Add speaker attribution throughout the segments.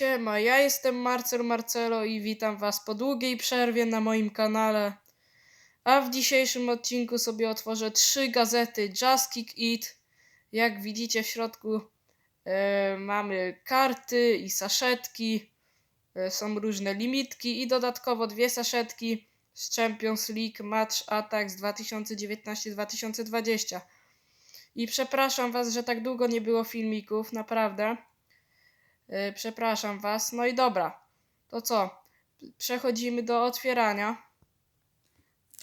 Speaker 1: Siema, ja jestem Marcel Marcelo i witam Was po długiej przerwie na moim kanale. A w dzisiejszym odcinku sobie otworzę trzy gazety Just Kick It. Jak widzicie w środku e, mamy karty i saszetki, e, są różne limitki i dodatkowo dwie saszetki z Champions League Match Attacks 2019-2020. I przepraszam Was, że tak długo nie było filmików, naprawdę. Yy, przepraszam Was. No i dobra. To co? Przechodzimy do otwierania.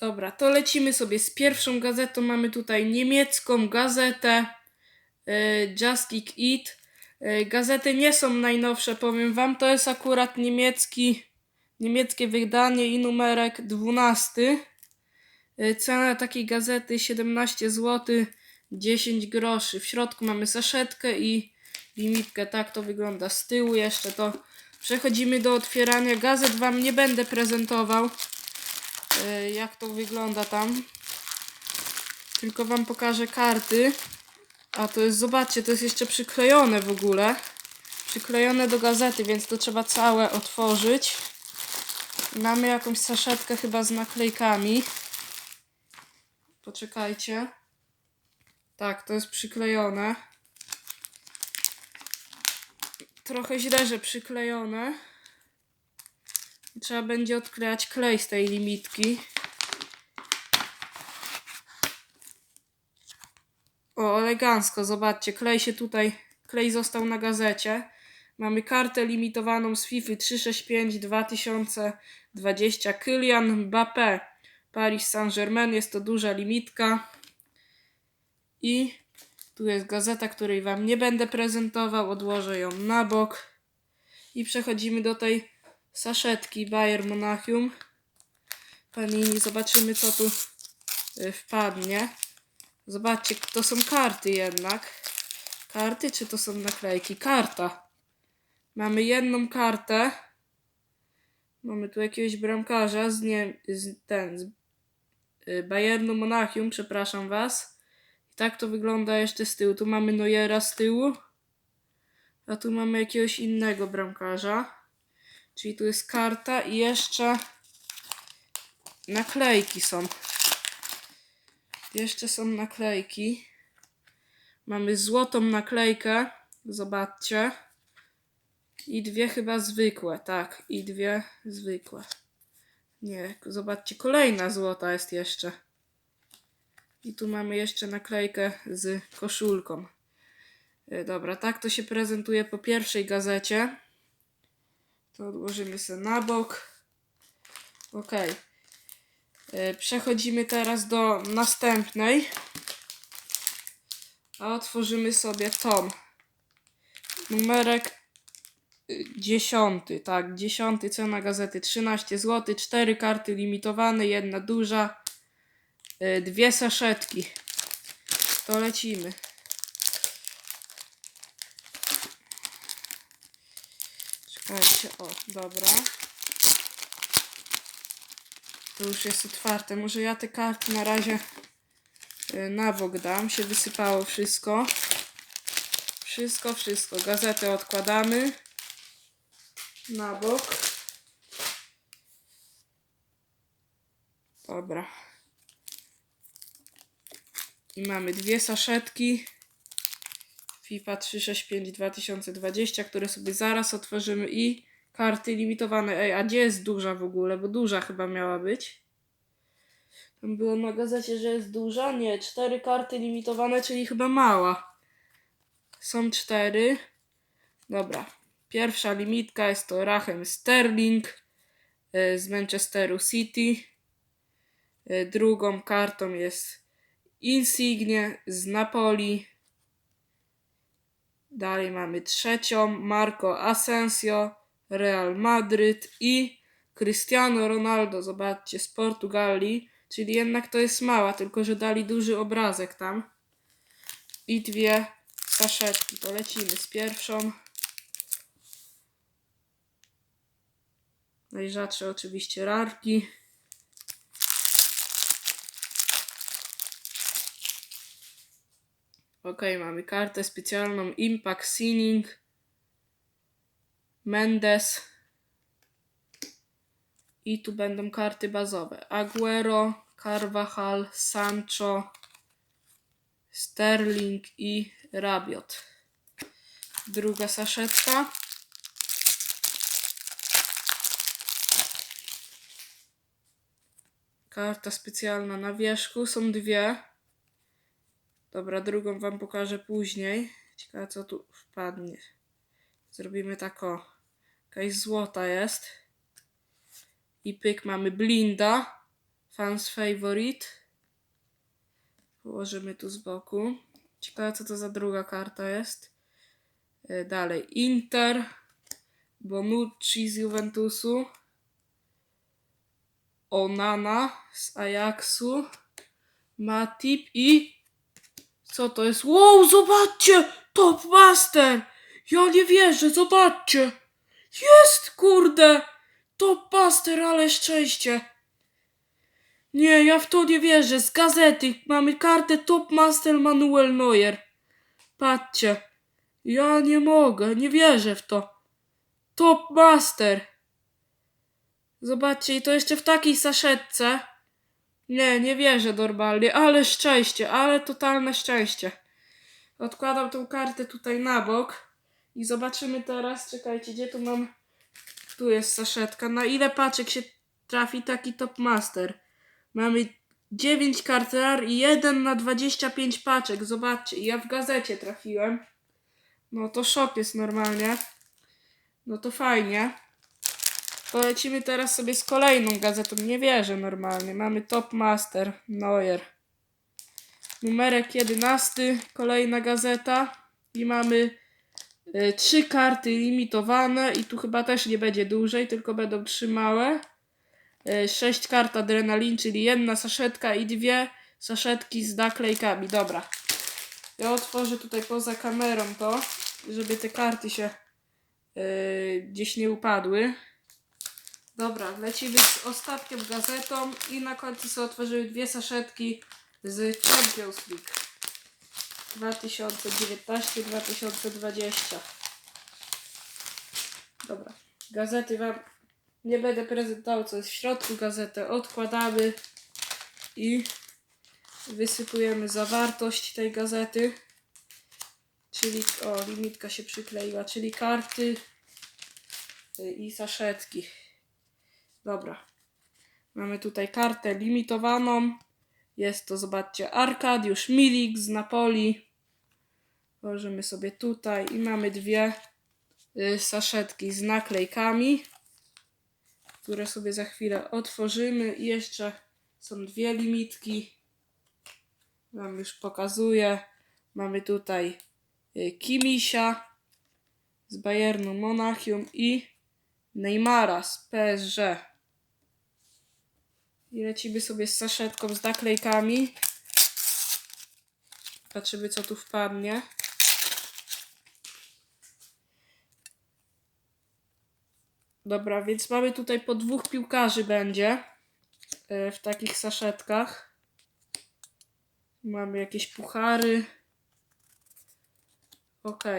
Speaker 1: Dobra, to lecimy sobie z pierwszą gazetą. Mamy tutaj niemiecką gazetę yy, Just Kick It. Yy, Gazety nie są najnowsze, powiem Wam. To jest akurat niemiecki, niemieckie wydanie i numerek 12. Yy, Cena takiej gazety 17 zł 10 groszy. W środku mamy saszetkę i limitkę. Tak to wygląda z tyłu jeszcze to. Przechodzimy do otwierania. Gazet Wam nie będę prezentował, e, jak to wygląda tam. Tylko Wam pokażę karty. A to jest, zobaczcie, to jest jeszcze przyklejone w ogóle. Przyklejone do gazety, więc to trzeba całe otworzyć. Mamy jakąś saszetkę chyba z naklejkami. Poczekajcie. Tak, to jest przyklejone. Trochę źle, że przyklejone. Trzeba będzie odklejać klej z tej limitki. O, elegancko, zobaczcie, klej się tutaj, klej został na gazecie. Mamy kartę limitowaną z FIFA 365 2020 Kylian Mbappé Paris Saint-Germain, jest to duża limitka. I tu jest gazeta, której Wam nie będę prezentował, odłożę ją na bok. I przechodzimy do tej saszetki Bayern Monachium. Panini, zobaczymy co tu y, wpadnie. Zobaczcie, to są karty jednak. Karty czy to są naklejki? Karta. Mamy jedną kartę. Mamy tu jakiegoś bramkarza z, nie, z ten z y, Bayernu Monachium, przepraszam Was. Tak to wygląda jeszcze z tyłu. Tu mamy Neuera z tyłu. A tu mamy jakiegoś innego bramkarza. Czyli tu jest karta i jeszcze naklejki są. Jeszcze są naklejki. Mamy złotą naklejkę. Zobaczcie. I dwie chyba zwykłe, tak. I dwie zwykłe. Nie, zobaczcie, kolejna złota jest jeszcze. I tu mamy jeszcze naklejkę z koszulką. E, Dobra, tak to się prezentuje po pierwszej gazecie. To odłożymy sobie na bok. Ok. E, Przechodzimy teraz do następnej. A otworzymy sobie tom. Numerek y, dziesiąty, tak, dziesiąty cena gazety 13 zł, cztery karty limitowane, jedna duża, dwie saszetki. To lecimy. Czekajcie, o, dobra. To już jest otwarte. Może ja te karty na razie y, na bok dam. Się wysypało wszystko. Wszystko, wszystko. Gazetę odkładamy na bok. Dobra. I mamy dwie saszetki. FIFA 365 2020, które sobie zaraz otworzymy i karty limitowane. Ej, a gdzie jest duża w ogóle? Bo duża chyba miała być. Tam było na gazecie, że jest duża. Nie, cztery karty limitowane, czyli chyba mała. Są cztery. Dobra. Pierwsza limitka jest to Raheem Sterling e, z Manchesteru City. E, Drugą kartą jest Insigne z Napoli. Dalej mamy trzecią Marco Asensio, Real Madryt i Cristiano Ronaldo, zobaczcie, z Portugalii. Czyli jednak to jest mała, tylko że dali duży obrazek tam. I dwie saszetki. To lecimy z pierwszą. Najrzadsze oczywiście rarki. Ok, mamy kartę specjalną Impact Signing. Mendes. I tu będą karty bazowe. Aguero, Carvajal, Sancho, Sterling i Rabiot. Druga saszetka. Karta specjalna na wierzchu. Są dwie. Dobra, drugą wam pokażę później. Ciekawe co tu wpadnie. Zrobimy tak o. Jakaś złota jest. I pyk mamy Blinda. Fans favorite. Położymy tu z boku. Ciekawe co to za druga karta jest. E, Dalej Inter. Bonucci z Juventusu. Onana z Ajaxu. Matip i co to jest? Wow, zobaczcie! Top Master! Ja nie wierzę, zobaczcie! Jest, kurde! Top Master, ale szczęście! Nie, ja w to nie wierzę. Z gazety mamy kartę Top Master Manuel Neuer. Patrzcie. Ja nie mogę, nie wierzę w to. Top Master. Zobaczcie, i to jeszcze w takiej saszetce. Nie, nie wierzę normalnie, ale szczęście, ale totalne szczęście. Odkładam tą kartę tutaj na bok i zobaczymy teraz, czekajcie, gdzie tu mam, tu jest saszetka, na ile paczek się trafi taki Top Master. Mamy 9 kart rar i 1 na 25 paczek, zobaczcie, ja w gazecie trafiłem. No to szok jest normalnie. No to fajnie. Polecimy teraz sobie z kolejną gazetą. Nie wierzę normalnie. Mamy Top Master Neuer. Numerek 11, kolejna gazeta. I mamy y, trzy karty limitowane i tu chyba też nie będzie dłużej, tylko będą trzy małe. Y, sześć kart adrenalin, czyli jedna saszetka i dwie saszetki z naklejkami. Dobra. Ja otworzę tutaj poza kamerą to, żeby te karty się y, gdzieś nie upadły. Dobra, lecimy z ostatnią gazetą i na końcu sobie otworzyły dwie saszetki z Champions League 2019-2020. Dobra, gazety wam nie będę prezentował, co jest w środku. Gazetę odkładamy i wysypujemy zawartość tej gazety. Czyli, o, limitka się przykleiła, czyli karty i saszetki. Dobra. Mamy tutaj kartę limitowaną. Jest to, zobaczcie, Arkadiusz Milik z Napoli. Położymy sobie tutaj i mamy dwie y, saszetki z naklejkami, które sobie za chwilę otworzymy. I jeszcze są dwie limitki. Wam już pokazuję. Mamy tutaj y, Kimisia z Bayernu Monachium i Neymara z PSG. I lecimy sobie z saszetką z naklejkami. Patrzymy co tu wpadnie. Dobra, więc mamy tutaj po dwóch piłkarzy będzie e, w takich saszetkach. Mamy jakieś puchary. Okej.